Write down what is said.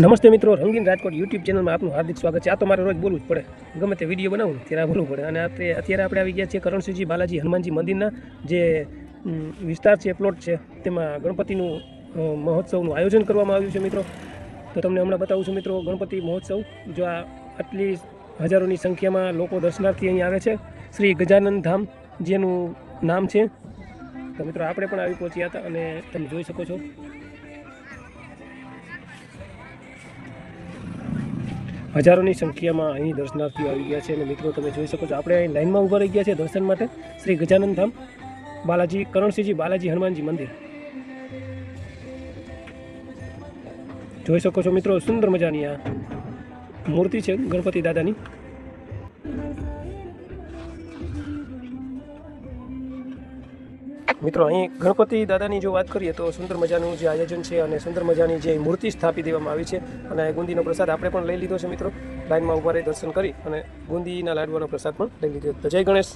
નમસ્તે મિત્રો, રંગીન રાજકોટ યુટ્યુબ ચેનલમાં આપનું હાર્દિક સ્વાગત છે. આ તો રોજ બોલવું જ પડે. ગમે તે વીડિયો બનાવું ત્યારે બોલવું પડે. અને અત્યારે અત્યારે આપણે આવી ગયા છીએ કરણસિંહજી બાલાજી હનુમાનજી મંદિરના જે વિસ્તાર છે પ્લોટ છે, તેમાં ગણપતિનું મહોત્સવનું આયોજન કરવામાં આવ્યું છે મિત્રો. તો તમને હમણાં બતાવું છું મિત્રો, ગણપતિ મહોત્સવ, જો આ આટલી હજારોની સંખ્યામાં લોકો દર્શનાર્થી અહીં આવે છે. શ્રી ગજાનંદ ધામ જેનું નામ છે. તો મિત્રો, આપણે પણ આવી પહોંચ્યા હતા અને તમે જોઈ શકો છો. હજારોની સંખ્યામાં અહીં દર્શનાર્થીઓ આવી ગયા છે અને મિત્રો, તમે જોઈ શકો છો, આપણે અહીં લાઇનમાં ઊભા રહી ગયા છે દર્શન માટે. શ્રી ગજાનંદ ધામ, બાલાજી, કરણસિંહજી, બાલાજી હનુમાનજી મંદિર. જોઈ શકો છો મિત્રો, સુંદર મજાની આ મૂર્તિ છે ગણપતિ દાદાની. મિત્રો, અહીં ગણપતિ દાદાની જો વાત કરીએ તો સુંદર મજાનું જે આયોજન છે અને સુંદર મજાની જે મૂર્તિ સ્થાપી દેવામાં આવી છે અને ગુંદીનો પ્રસાદ આપણે પણ લઈ લીધો છે મિત્રો. લાઈનમાં ઊભા રહી દર્શન કરી અને ગુંદીના લાડવાનો પ્રસાદ પણ લઈ લીધો તો જય ગણેશ.